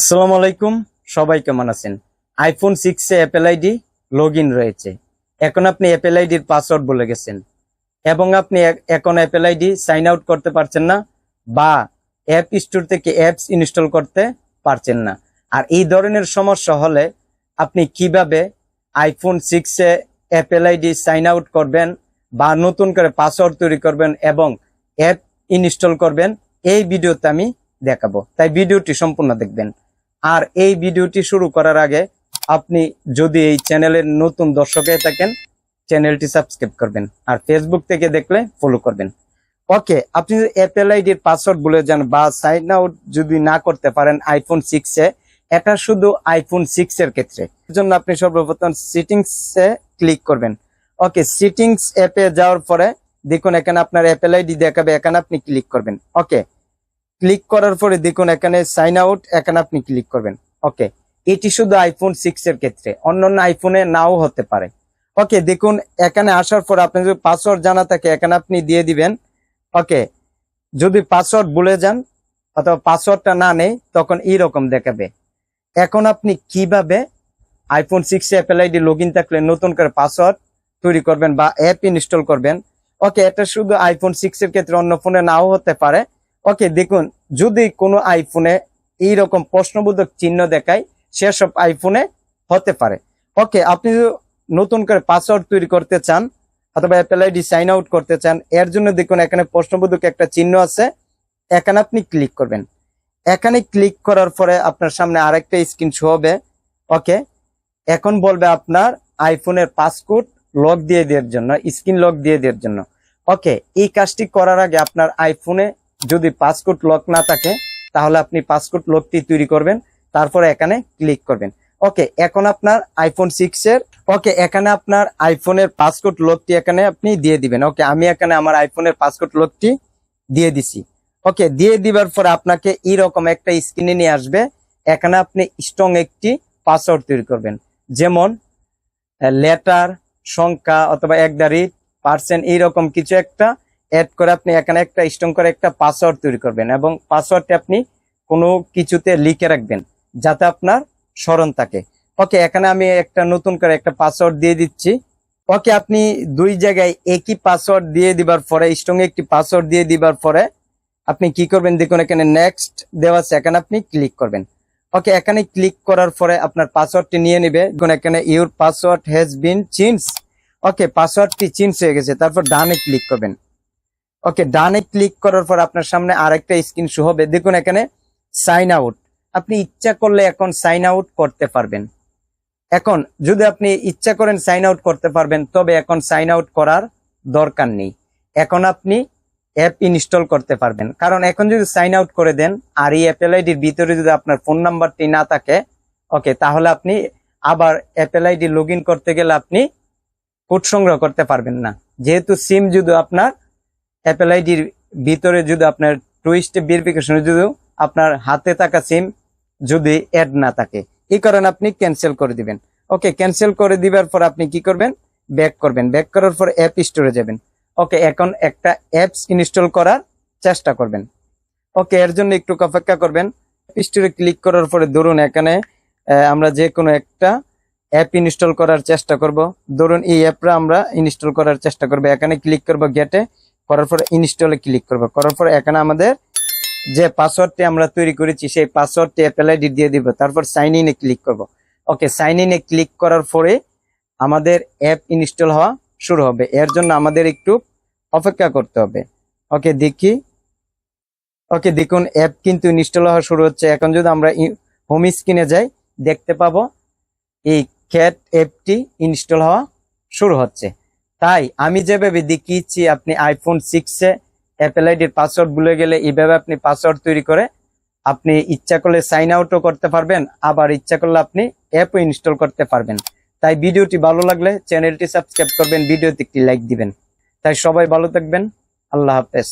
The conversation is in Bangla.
আসসালামু আলাইকুম, সবাই কেমন আছেন? আইফোন সিক্সে অ্যাপেল আইডি লগ রয়েছে। এখন আপনি অ্যাপেল আইডির পাসওয়ার্ড বলে গেছেন। এবং আপনি এখন অ্যাপেল আইডি সাইন আউট করতে পারছেন না বা অ্যাপ স্টোর থেকে অ্যাপস ইনস্টল করতে পারছেন না। আর এই ধরনের সমস্যা হলে আপনি কীভাবে আইফোন সিক্সে অ্যাপেল আইডি সাইন আউট করবেন বা নতুন করে পাসওয়ার্ড তৈরি করবেন এবং অ্যাপ ইনস্টল করবেন, এই ভিডিওতে আমি দেখাবো। তাই ভিডিওটি সম্পূর্ণ দেখবেন। আর এই ভিডিওটি শুরু করার আগে আপনি যদি এই চ্যানেলের নতুন দর্শক হয়ে থাকেন, চ্যানেলটি সাবস্ক্রাইব করবেন আর ফেসবুক থেকে দেখলে ফলো করবেন। ওকে আপনি অ্যাপেল আইডির পাসওয়ার্ড বলে যান বা সাইন আউট যদি না করতে পারেন আইফোন সিক্সে এটা শুধু আইফোন সিক্স এর ক্ষেত্রে। জন্য আপনি সর্বপ্রথম সিটিংস ক্লিক করবেন। ওকে সিটিংস অ্যাপে যাওয়ার পরে দেখুন, এখানে আপনার অ্যাপেল আইডি দেখাবে, এখানে আপনি ক্লিক করবেন। ওকে ক্লিক করার পরে দেখুন এখানে সাইন আউট এখানে আপনি ক্লিক করবেন। ওকে, এটি শুধু আইফোন সিক্স এর ক্ষেত্রে, অন্যান্য আইফোনে নাও হতে পারে। ওকে, দেখুন, এখানে আসার পর আপনি যদি পাসওয়ার্ড জানা থাকে, এখানে আপনি দিয়ে দিবেন। ওকে, যদি পাসওয়ার্ড ভুলে যান অথবা পাসওয়ার্ডটা না নেই, তখন এইরকম দেখাবে। এখন আপনি কীভাবে iPhone six Apple ID log in থাকলে নতুন করে পাসওয়ার্ড তৈরি করবেন বা অ্যাপ ইনস্টল করবেন? ওকে, এটা শুধু আইফোন সিক্স এর ক্ষেত্রে অন্য ফোনে নাও হতে পারে। ওকে দেখুন, যদি কোনো আইফোনে এই রকম প্রশ্নবোধক চিহ্ন দেখায়, সেসব আইফোনে হতে পারে। ওকে আপনি নতুন করে পাসওয়ার্ড তৈরি করতে চান, অথবা অ্যাপেল আইডি সাইন আউট করতে চান, এর জন্য দেখুন, এখানে প্রশ্নবোধক একটা চিহ্ন আছে। এখানে আপনি ক্লিক করবেন। এখানে ক্লিক করার পরে আপনার সামনে আরেকটা স্ক্রিন শো হবে। ওকে এখন বলবে আপনার আইফোনের পাসকোড লক দিয়ে দেওয়ার জন্য স্ক্রিন লক দিয়ে দেওয়ার জন্য। ওকে এই কাজটি করার আগে আপনার আইফোনে যদি পাসকোড লক না থাকে, তাহলে আপনি পাসকোড লকটি তৈরি করবেন, তারপরে এখানে ক্লিক করবেন। ওকে, এখন আপনার আইফোন সিক্স এর, ওকে, এখানে আপনার আইফোনের পাসকোড লকটি এখানে আপনি দিয়ে দিবেন। ওকে, আমি এখানে আমার আইফোনের পাসকোড লকটি দিয়ে দিছি। ওকে, দিয়ে দিবার পরে আপনাকে এইরকম একটা স্ক্রিনে নিয়ে আসবে। এখানে আপনি স্ট্রং একটি পাসওয়ার্ড তৈরি করবেন। যেমন লেটার সংখ্যা অথবা এক দাঁড়ি পার্সেন্ট এইরকম কিছু একটা অ্যাড করে আপনি এখানে একটা স্ট্রং করে একটা পাসওয়ার্ড তৈরি করবেন এবং পাসওয়ার্ডটি আপনি কোনো কিছুতে লিখে রাখবেন যাতে আপনার স্মরণ থাকে। ওকে এখানে আমি একটা নতুন করে একটা পাসওয়ার্ড দিয়ে দিচ্ছি। ওকে আপনি দুই জায়গায় একই পাসওয়ার্ড দিয়ে দিবার পরে স্ট্রং একটি পাসওয়ার্ড দিয়ে দিবার পরে আপনি কি করবেন? দেখুন, এখানে নেক্সট দেওয়া আছে, এখানে আপনি ক্লিক করবেন। ওকে এখানে ক্লিক করার পরে আপনার পাসওয়ার্ডটি নিয়ে নেবে। দেখুন, এখানে your password has been change okay পাসওয়ার্ডটি চেঞ্জ হয়ে গেছে, তারপর ডানে ক্লিক করবেন। ওকে, ডানে ক্লিক করার পর আপনার সামনে আরেকটা স্ক্রিন শো হবে। দেখুন এখানে সাইন আউট আপনি ইচ্ছা করলে এখন সাইন আউট করতে পারবেন। এখন, যদি আপনি ইচ্ছা করেন সাইন আউট করতে পারবেন, তবে এখন সাইন আউট করার দরকার নেই। এখন আপনি অ্যাপ ইনস্টল করতে পারবেন। কারণ এখন যদি সাইন আউট করে দেন, আর এই অ্যাপেল আইডির ভিতরে যদি আপনার ফোন নাম্বারটি না থাকে, ওকে, তাহলে আপনি আবার অ্যাপেল আইডি লগ করতে গেলে আপনি কোড সংগ্রহ করতে পারবেন না। যেহেতু সিম যদি আপনার অ্যাপেল আইডির ভিতরে যদি আপনার টু ভেরিফিকেশনে ভেরিফিকেশন যদি আপনার হাতে থাকা সিম যদি অ্যাড না থাকে, এই কারণে আপনি ক্যান্সেল করে দিবেন। ওকে ক্যান্সেল করে দিবার পর আপনি কি করবেন? ব্যাক করবেন। ব্যাক করার পর অ্যাপ স্টোরে যাবেন। ওকে এখন একটা অ্যাপস ইনস্টল করার চেষ্টা করবেন। ওকে এর জন্য একটু অপেক্ষা করবেন। অ্যাপ স্টোরে ক্লিক করার পরে ধরুন এখানে আমরা যে কোনো একটা অ্যাপ ইনস্টল করার চেষ্টা করব। ধরুন এই অ্যাপটা আমরা ইনস্টল করার চেষ্টা করব। এখানে ক্লিক করব গেটে করার পর ইনস্টলে ক্লিক করব। করার পর এখানে আমাদের যে পাসওয়ার্ডটি আমরা তৈরি করেছি, সেই পাসওয়ার্ডটি অ্যাপেল আইডি দিয়ে দিব। তারপর সাইন ইনে ক্লিক করব। ওকে সাইন ইনে ক্লিক করার পরে আমাদের অ্যাপ ইনস্টল হওয়া শুরু হবে। এর জন্য আমাদের একটু অপেক্ষা করতে হবে। ওকে দেখি। ওকে দেখুন অ্যাপ কিন্তু ইনস্টল হওয়া শুরু হচ্ছে। এখন যদি আমরা হোম স্ক্রিনে যাই, দেখতে পাবো, এই ক্যাট অ্যাপটি ইনস্টল হওয়া শুরু হচ্ছে। তাই আমি যেভাবে দেখিয়েছি, আপনি আইফোন সিক্সে অ্যাপেল আইডির পাসওয়ার্ড ভুলে গেলে এইভাবে আপনি পাসওয়ার্ড তৈরি করে আপনি ইচ্ছা করলে সাইন আউটও করতে পারবেন, আবার ইচ্ছা করলে আপনি অ্যাপও ইনস্টল করতে পারবেন। তাই ভিডিওটি ভালো লাগলে চ্যানেলটি সাবস্ক্রাইব করবেন, ভিডিওতে একটি লাইক দিবেন। তাই সবাই ভালো থাকবেন, আল্লাহ হাফেজ।